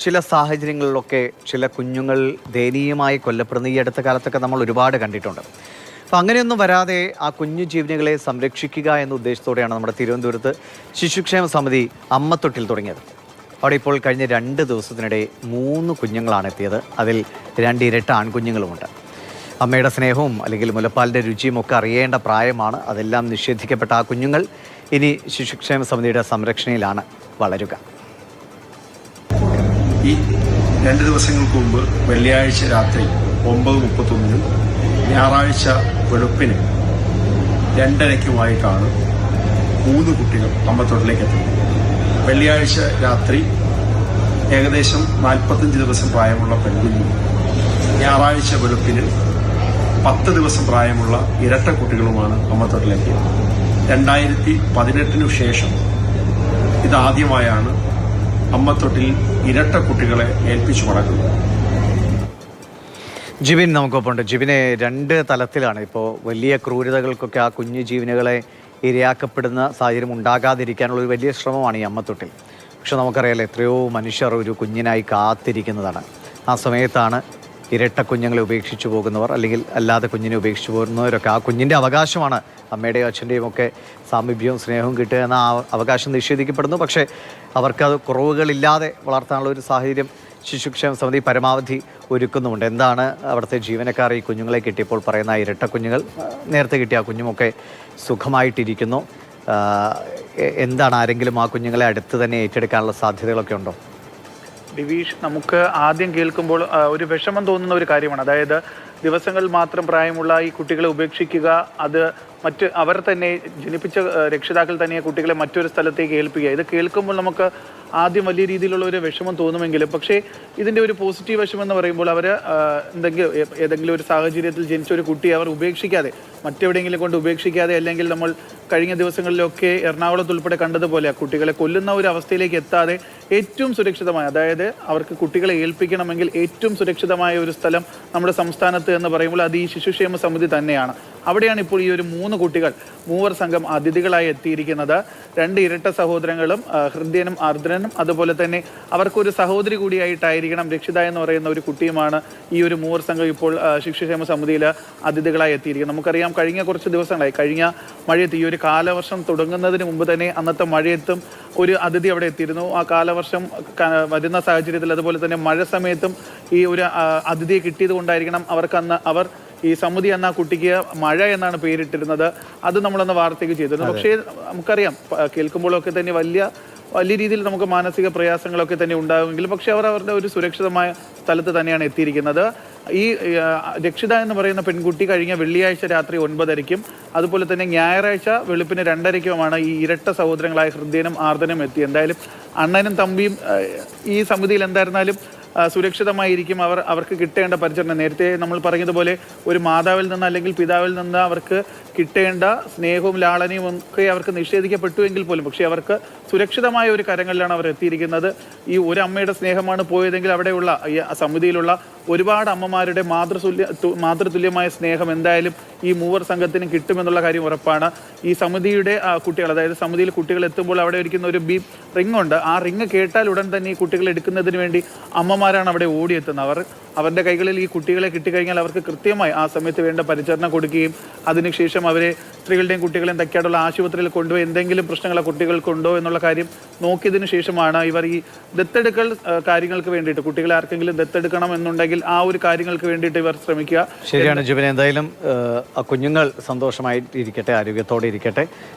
ചില സാഹചര്യങ്ങളിലൊക്കെ ചില കുഞ്ഞുങ്ങൾ ദയനീയമായി കൊല്ലപ്പെടുന്ന ഈ അടുത്ത കാലത്തൊക്കെ നമ്മൾ ഒരുപാട് കണ്ടിട്ടുണ്ട്. അപ്പം അങ്ങനെയൊന്നും വരാതെ ആ കുഞ്ഞു ജീവനുകളെ സംരക്ഷിക്കുക എന്ന ഉദ്ദേശത്തോടെയാണ് നമ്മുടെ തിരുവനന്തപുരത്ത് ശിശുക്ഷേമ സമിതി അമ്മത്തൊട്ടിൽ തുടങ്ങിയത്. അവിടെ ഇപ്പോൾ കഴിഞ്ഞ രണ്ട് ദിവസത്തിനിടെ മൂന്ന് കുഞ്ഞുങ്ങളാണ് എത്തിയത്. അതിൽ രണ്ട് ഇരട്ട ആൺകുഞ്ഞുങ്ങളുമുണ്ട്. അമ്മയുടെ സ്നേഹവും അല്ലെങ്കിൽ മുലപ്പാലിന്റെ രുചിയും ഒക്കെ അറിയേണ്ട പ്രായമാണ്. അതെല്ലാം നിഷേധിക്കപ്പെട്ട ആ കുഞ്ഞുങ്ങൾ ഇനി ശിശുക്ഷേമ സമിതിയുടെ സംരക്ഷണയിലാണ് വളരുക. ഈ രണ്ട് ദിവസങ്ങൾക്ക് മുമ്പ് വെള്ളിയാഴ്ച രാത്രി ഒമ്പത് മുപ്പത്തൊന്നിനും ഞായറാഴ്ച വെളുപ്പിന് രണ്ടരയ്ക്കുമായിട്ടാണ് മൂന്ന് കുട്ടികൾ അമ്പത്തോട്ടിലേക്ക് എത്തുന്നത്. വെള്ളിയാഴ്ച രാത്രി ഏകദേശം നാൽപ്പത്തഞ്ച് ദിവസം പ്രായമുള്ള പെൺകുഞ്ഞും ഞായറാഴ്ച വെളുപ്പിന് പത്ത് ദിവസം പ്രായമുള്ള ഇരട്ട കുട്ടികളുമാണ് അമ്മത്തോട്ടിലെത്തിയത് രണ്ടായിരത്തി പതിനെട്ടിനു ശേഷം ഇതാദ്യമായാണ് അമ്മത്തൊട്ടിൽ ഇരട്ട കുട്ടികളെ ഏൽപ്പിച്ചു മടക്കുന്നത് ജിബിൻ നമുക്കൊപ്പമുണ്ട്. ജിബിനെ രണ്ട് തലത്തിലാണ് ഇപ്പോൾ വലിയ ക്രൂരതകൾക്കൊക്കെ ആ കുഞ്ഞു ജീവനുകളെ ഇരയാക്കപ്പെടുന്ന സാഹചര്യം ഉണ്ടാകാതിരിക്കാനുള്ള ഒരു വലിയ ശ്രമമാണ് ഈ അമ്മത്തൊട്ടിൽ. പക്ഷെ നമുക്കറിയാലോ എത്രയോ മനുഷ്യർ ഒരു കുഞ്ഞിനായി കാത്തിരിക്കുന്നതാണ്. ആ സമയത്താണ് ഇരട്ട കുഞ്ഞുങ്ങളെ ഉപേക്ഷിച്ചു പോകുന്നവർ അല്ലെങ്കിൽ അല്ലാതെ കുഞ്ഞിനെ ഉപേക്ഷിച്ചു പോകുന്നവരൊക്കെ ആ കുഞ്ഞിന്റെ അവകാശമാണ്. അമ്മയുടെയും അച്ഛന്റെയും ഒക്കെ സാമീപ്യവും സ്നേഹവും കിട്ടുക എന്ന ആ അവകാശം നിഷേധിക്കപ്പെടുന്നു. പക്ഷേ അവർക്കത് കുറവുകളില്ലാതെ വളർത്താനുള്ള ഒരു സാഹചര്യം ശിശുക്ഷേമ സമിതി പരമാവധി ഒരുക്കുന്നുമുണ്ട്. എന്താണ് അവിടുത്തെ ജീവനക്കാർ ഈ കുഞ്ഞുങ്ങളെ കിട്ടിയപ്പോൾ പറയുന്ന ഇരട്ട കുഞ്ഞുങ്ങൾ? നേരത്തെ കിട്ടിയ ആ കുഞ്ഞുമൊക്കെ സുഖമായിട്ടിരിക്കുന്നു. എന്താണ് ആരെങ്കിലും ആ കുഞ്ഞുങ്ങളെ അടുത്ത് തന്നെ ഏറ്റെടുക്കാനുള്ള സാധ്യതകളൊക്കെ ഉണ്ടോ? ഡിവീഷ് നമുക്ക് ആദ്യം കേൾക്കുമ്പോൾ ഒരു വിഷമം തോന്നുന്ന ഒരു കാര്യമാണ്. അതായത് ദിവസങ്ങൾ മാത്രം പ്രായമുള്ള ഈ കുട്ടികളെ ഉപേക്ഷിക്കുക അത് മറ്റ് അവർ തന്നെ ജനിപ്പിച്ച രക്ഷിതാക്കൾ തന്നെ കുട്ടികളെ മറ്റൊരു സ്ഥലത്തേക്ക് ഏൽപ്പിക്കുക. ഇത് കേൾക്കുമ്പോൾ നമുക്ക് ആദ്യം വലിയ രീതിയിലുള്ള ഒരു വിഷമം തോന്നുമെങ്കിലും പക്ഷേ ഇതിന്റെ ഒരു പോസിറ്റീവ് വശം എന്ന് പറയുമ്പോൾ അവർ എന്തെങ്കിലും ഏതെങ്കിലും ഒരു സാഹചര്യത്തിൽ ജനിച്ച ഒരു കുട്ടിയെ അവർ ഉപേക്ഷിക്കാതെ മറ്റെവിടെയെങ്കിലും കൊണ്ട് ഉപേക്ഷിക്കാതെ അല്ലെങ്കിൽ നമ്മൾ കഴിഞ്ഞ ദിവസങ്ങളിലൊക്കെ എറണാകുളത്ത് ഉൾപ്പെടെ കണ്ടതുപോലെ കുട്ടികളെ കൊല്ലുന്ന ഒരു അവസ്ഥയിലേക്ക് എത്താതെ ഏറ്റവും സുരക്ഷിതമായ അതായത് അവർക്ക് കുട്ടികളെ ഏൽപ്പിക്കണമെങ്കിൽ ഏറ്റവും സുരക്ഷിതമായ ഒരു സ്ഥലം നമ്മുടെ സംസ്ഥാനത്ത് എന്ന് പറയുമ്പോൾ അത് ഈ ശിശുക്ഷേമ സമിതി തന്നെയാണ്. അവിടെയാണ് ഇപ്പോൾ ഈ ഒരു മൂന്ന് കുട്ടികൾ മൂവർ സംഘം അതിഥികളായി എത്തിയിരിക്കുന്നത്. രണ്ട് ഇരട്ട സഹോദരങ്ങളും ഹൃദയനും ആർദ്രനും അതുപോലെ തന്നെ അവർക്കൊരു സഹോദരി കൂടിയായിട്ടായിരിക്കണം രക്ഷിത എന്ന് പറയുന്ന ഒരു കുട്ടിയുമാണ് ഈ ഒരു മൂവർ സംഘം ഇപ്പോൾ ശിക്ഷക്ഷേമ സമിതിയിൽ അതിഥികളായി എത്തിയിരിക്കുന്നത്. നമുക്കറിയാം കഴിഞ്ഞ കുറച്ച് ദിവസങ്ങളായി കഴിഞ്ഞ മഴയത്ത് ഈ ഒരു കാലവർഷം തുടങ്ങുന്നതിന് മുമ്പ് തന്നെ അന്നത്തെ മഴയത്തും ഒരു അതിഥി അവിടെ എത്തിയിരുന്നു. ആ കാലവർഷം വരുന്ന സാഹചര്യത്തിൽ അതുപോലെ തന്നെ മഴ സമയത്തും ഈ ഒരു അതിഥിയെ കിട്ടിയത് കൊണ്ടായിരിക്കണം അവർക്കന്ന് അവർ ഈ സമുദി എന്ന കുട്ടിക്ക് മഴ എന്നാണ് പേരിട്ടിരുന്നത്. അത് നമ്മളന്ന് വാർത്തയ്ക്ക് ചെയ്തിരുന്നു. പക്ഷേ നമുക്കറിയാം കേൾക്കുമ്പോഴൊക്കെ തന്നെ വലിയ വലിയ രീതിയിൽ നമുക്ക് മാനസിക പ്രയാസങ്ങളൊക്കെ തന്നെ ഉണ്ടാകുമെങ്കിലും പക്ഷെ അവർ അവരുടെ ഒരു സുരക്ഷിതമായ സ്ഥലത്ത് തന്നെയാണ് എത്തിയിരിക്കുന്നത്. ഈ രക്ഷിത എന്ന് പറയുന്ന പെൺകുട്ടി കഴിഞ്ഞ വെള്ളിയാഴ്ച രാത്രി ഒൻപതരയ്ക്കും അതുപോലെ തന്നെ ഞായറാഴ്ച വെളുപ്പിന് രണ്ടരയ്ക്കുമാണ് ഈ ഇരട്ട സഹോദരങ്ങളായ ഹൃദയനും ആർദനും എത്തി. എന്തായാലും അണ്ണനും തമ്പിയും ഈ സമിതിയിൽ എന്തായിരുന്നാലും സുരക്ഷിതമായിരിക്കും അവർ അവർക്ക് കിട്ടേണ്ട പരിചരണം. നേരത്തെ നമ്മൾ പറഞ്ഞതുപോലെ ഒരു മാതാവിൽ നിന്ന് അല്ലെങ്കിൽ പിതാവിൽ നിന്ന് അവർക്ക് കിട്ടേണ്ട സ്നേഹവും ലാളനയും ഒക്കെ അവർക്ക് നിഷേധിക്കപ്പെട്ടു എങ്കിൽ പോലും പക്ഷേ അവർക്ക് സുരക്ഷിതമായ ഒരു കരങ്ങളിലാണ് അവർ എത്തിയിരിക്കുന്നത്. ഈ ഒരു അമ്മയുടെ സ്നേഹമാണ് പോയതെങ്കിൽ അവിടെയുള്ള ഈ സമിതിയിലുള്ള ഒരുപാട് അമ്മമാരുടെ മാതൃതുല്യ മാതൃതുല്യമായ സ്നേഹം എന്തായാലും ഈ മൂവർ സംഘത്തിന് കിട്ടുമെന്നുള്ള കാര്യം ഉറപ്പാണ്. ഈ സമിതിയുടെ കുട്ടികൾ അതായത് സമിതിയിൽ കുട്ടികൾ എത്തുമ്പോൾ അവിടെ ഇരിക്കുന്ന ഒരു ബീപ് റിംഗ് ഉണ്ട് ആ റിംഗ് കേട്ടാൽ ഉടൻ തന്നെ ഈ കുട്ടികൾ എടുക്കുന്നതിന് വേണ്ടി അമ്മമാരാണ് അവിടെ ഓടിയെത്തുന്നത്. അവർ അവരുടെ കൈകളിൽ ഈ കുട്ടികളെ കിട്ടിക്കഴിഞ്ഞാൽ അവർക്ക് കൃത്യമായി ആ സമയത്ത് വേണ്ട പരിചരണം കൊടുക്കുകയും അതിനുശേഷം അവരെ സ്ത്രീകളുടെയും കുട്ടികളെയും തക്കാടുള്ള ആശുപത്രിയിൽ കൊണ്ടുപോയി എന്തെങ്കിലും പ്രശ്നങ്ങൾ ആ കുട്ടികൾക്കുണ്ടോ എന്നുള്ള കാര്യം നോക്കിയതിന് ശേഷമാണ് ഇവർ ഈ ദത്തെടുക്കൽ കാര്യങ്ങൾക്ക് വേണ്ടിയിട്ട് കുട്ടികളെ ആർക്കെങ്കിലും ദത്തെടുക്കണം എന്നുണ്ടെങ്കിൽ ആ ഒരു കാര്യങ്ങൾക്ക് വേണ്ടിയിട്ട് ഇവർ ശ്രമിക്കുക. ശരിയാണ് ജുബിൻ എന്തായാലും ആ കുഞ്ഞുങ്ങൾ സന്തോഷമായിട്ടിരിക്കട്ടെ ആരോഗ്യത്തോടെ ഇരിക്കട്ടെ.